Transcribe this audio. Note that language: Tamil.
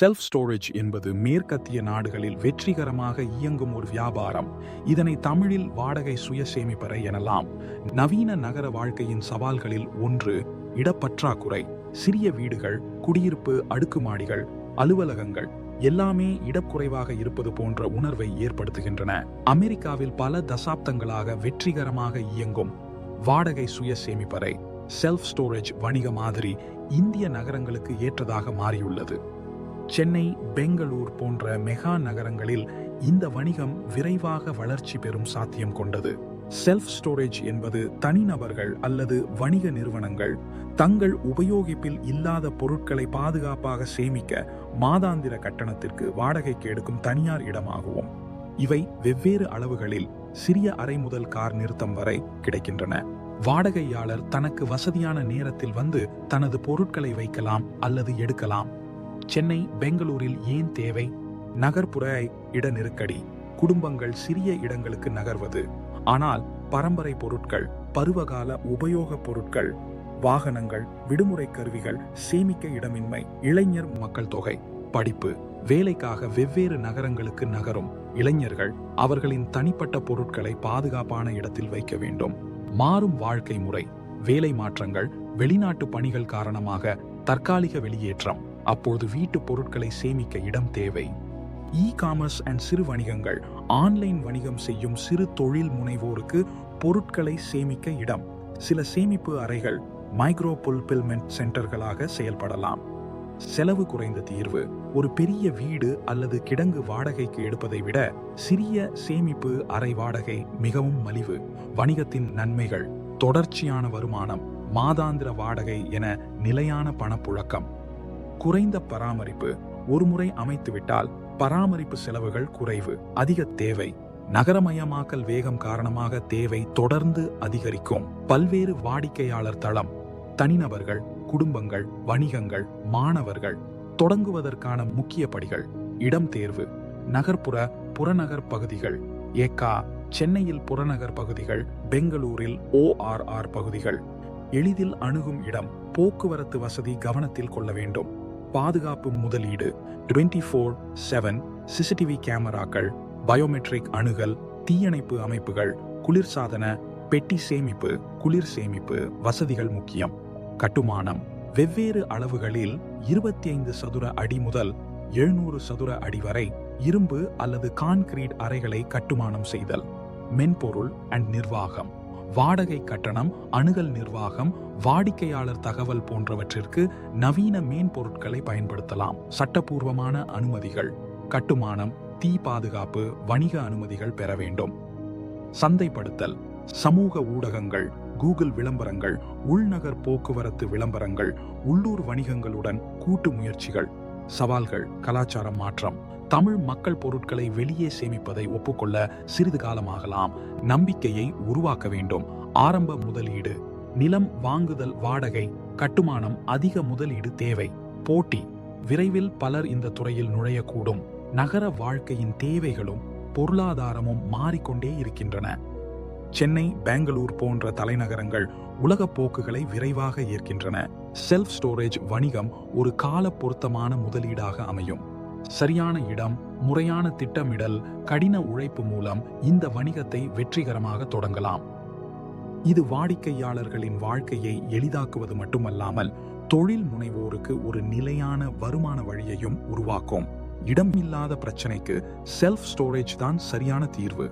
செல்ஃப் ஸ்டோரேஜ் என்பது மேற்கத்திய நாடுகளில் வெற்றிகரமாக இயங்கும் ஒரு வியாபாரம். இதனை தமிழில் வாடகை சுய சேமிப்பறை எனலாம். நவீன நகர வாழ்க்கையின் சவால்களில் ஒன்று இடப்பற்றாக்குறை சிறிய வீடுகள் குடியிருப்பு அடுக்குமாடிகள் அலுவலகங்கள் எல்லாமே இடக்குறைவாக இருப்பது போன்ற உணர்வை ஏற்படுத்துகின்றன. அமெரிக்காவில் பல தசாப்தங்களாக வெற்றிகரமாக இயங்கும் வாடகை சுய சேமிப்பறை செல்ஃப் ஸ்டோரேஜ் வணிக மாதிரி இந்திய நகரங்களுக்கு ஏற்றதாக மாறியுள்ளது. சென்னை பெங்களூர் போன்ற மெகா நகரங்களில் இந்த வணிகம் விரைவாக வளர்ச்சி பெறும் சாத்தியம் கொண்டது. செல்ஃப் ஸ்டோரேஜ் என்பது தனிநபர்கள் அல்லது வணிக நிறுவனங்கள் தங்கள் உபயோகிப்பில் இல்லாத பொருட்களை பாதுகாப்பாக சேமிக்க மாதாந்திர கட்டணத்திற்கு வாடகைக்கு எடுக்கும் தனியார் இடமாகவும். இவை வெவ்வேறு அளவுகளில் சிறிய அறை முதல் கார் நிறுத்தம் வரை கிடைக்கின்றன. வாடகையாளர் தனக்கு வசதியான நேரத்தில் வந்து தனது பொருட்களை வைக்கலாம் அல்லது எடுக்கலாம். சென்னை பெங்களூரில் ஏன் தேவை? நகர்ப்புற இட நெருக்கடி குடும்பங்கள் சிறிய இடங்களுக்கு நகர்வது. ஆனால் பரம்பரை பொருட்கள் பருவகால உபயோகப் பொருட்கள் வாகனங்கள் விடுமுறை கருவிகள் சேமிக்க இடமின்மை இளைஞர் மக்கள் தொகை படிப்பு வேலைக்காக வெவ்வேறு நகரங்களுக்கு நகரும் இளைஞர்கள் அவர்களின் தனிப்பட்ட பொருட்களை பாதுகாப்பான இடத்தில் வைக்க வேண்டும். மாறும் வாழ்க்கை முறை வேலை மாற்றங்கள் வெளிநாட்டு பணிகள் காரணமாக தற்காலிக வெளியேற்றம் அப்போது வீட்டு பொருட்களை சேமிக்க இடம் தேவை. இ காமர்ஸ் அண்ட் சிறு வணிகங்கள் ஆன்லைன் வணிகம் செய்யும் சிறு தொழில் முனைவோருக்கு பொருட்களை சேமிக்க இடம். சில சேமிப்பு அறைகள் மைக்ரோ புல்பில்மெண்ட் சென்டர்களாக செயல்படலாம். செலவு குறைந்த தீர்வு ஒரு பெரிய வீடு அல்லது கிடங்கு வாடகைக்கு எடுப்பதை விட சிறிய சேமிப்பு அறை வாடகை மிகவும் மலிவு. வணிகத்தின் நன்மைகள் தொடர்ச்சியான வருமானம் மாதாந்திர வாடகை என நிலையான பணப்புழக்கம். குறைந்த பராமரிப்பு ஒருமுறை அமைத்துவிட்டால் பராமரிப்பு செலவுகள் குறைவு அதிக தேவை. நகரமயமாக்கல் வேகம் காரணமாக தேவை தொடர்ந்து அதிகரிக்கும். பல்வேறு வாடிக்கையாளர் தளம் தனிநபர்கள் குடும்பங்கள் வணிகங்கள் மாணவர்கள் தொடங்குவதற்கான முக்கிய படிகள் இடம் தேர்வு நகர்ப்புற புறநகர் பகுதிகள் ஏக்கா சென்னையில் புறநகர் பகுதிகள் பெங்களூரில் ஓஆர்ஆர் பகுதிகள். எளிதில் அணுகும் இடம் போக்குவரத்து வசதி கவனத்தில் கொள்ள வேண்டும். பாதுகாப்பு முதலீடு டுவெண்ட்டி ஃபோர் செவன் சிசிடிவி கேமராக்கள் பயோமெட்ரிக் அணுகல் தீயணைப்பு அமைப்புகள் குளிர்சாதன பெட்டி சேமிப்பு குளிர் சேமிப்பு வசதிகள் முக்கியம். கட்டுமானம் வெவ்வேறு அளவுகளில் இருபத்தி ஐந்து சதுர அடி முதல் எழுநூறு சதுர அடி வரை இரும்பு அல்லது கான்கிரீட் அறைகளை கட்டுமானம் செய்தல். மென்பொருள் அண்ட் நிர்வாகம். வாடகை கட்டணம் அணுகல் நிர்வாகம் வாடிக்கையாளர் தகவல் போன்றவற்றிற்கு நவீன மேன்பொருட்களை பயன்படுத்தலாம். சட்டப்பூர்வமான அனுமதிகள் கட்டுமானம் தீ பாதுகாப்பு வணிக அனுமதிகள் பெற வேண்டும். சந்தைப்படுத்தல் சமூக ஊடகங்கள் கூகுள் விளம்பரங்கள் உள்நகர் போக்குவரத்து விளம்பரங்கள் உள்ளூர் வணிகங்களுடன் கூட்டு முயற்சிகள் சவால்கள் கலாச்சாரம் மாற்றம் தமிழ் மக்கள் பொருட்களை வெளியே சேமிப்பதை ஒப்புக்கொள்ள சிறிது காலமாகலாம். நம்பிக்கையை உருவாக்க வேண்டும். ஆரம்ப முதலீடு. நிலம் வாங்குதல் வாடகை. கட்டுமானம் அதிக முதலீடு தேவை. போட்டி. விரைவில் பலர் இந்த துறையில் நுழையக்கூடும். நகர வாழ்க்கையின் தேவைகளும் பொருளாதாரமும் மாறிக்கொண்டே இருக்கின்றன. சென்னை பெங்களூர் போன்ற தலைநகரங்கள் உலக போக்குகளை விரைவாக ஏற்கின்றன செல்ஃப் ஸ்டோரேஜ் வணிகம் ஒரு கால பொருத்தமான முதலீடாக அமையும். சரியான இடம் முறையான திட்டமிடல் கடின உழைப்பு மூலம் இந்த வணிகத்தை வெற்றிகரமாக தொடங்கலாம். இது வாடிக்கையாளர்களின் வாழ்க்கையை எளிதாக்குவது மட்டுமல்லாமல் தொழில் முனைவோருக்கு ஒரு நிலையான வருமான வழியையும் உருவாக்கும். இடமில்லாத பிரச்சனைக்கு செல்ஃப் ஸ்டோரேஜ் தான் சரியான தீர்வு.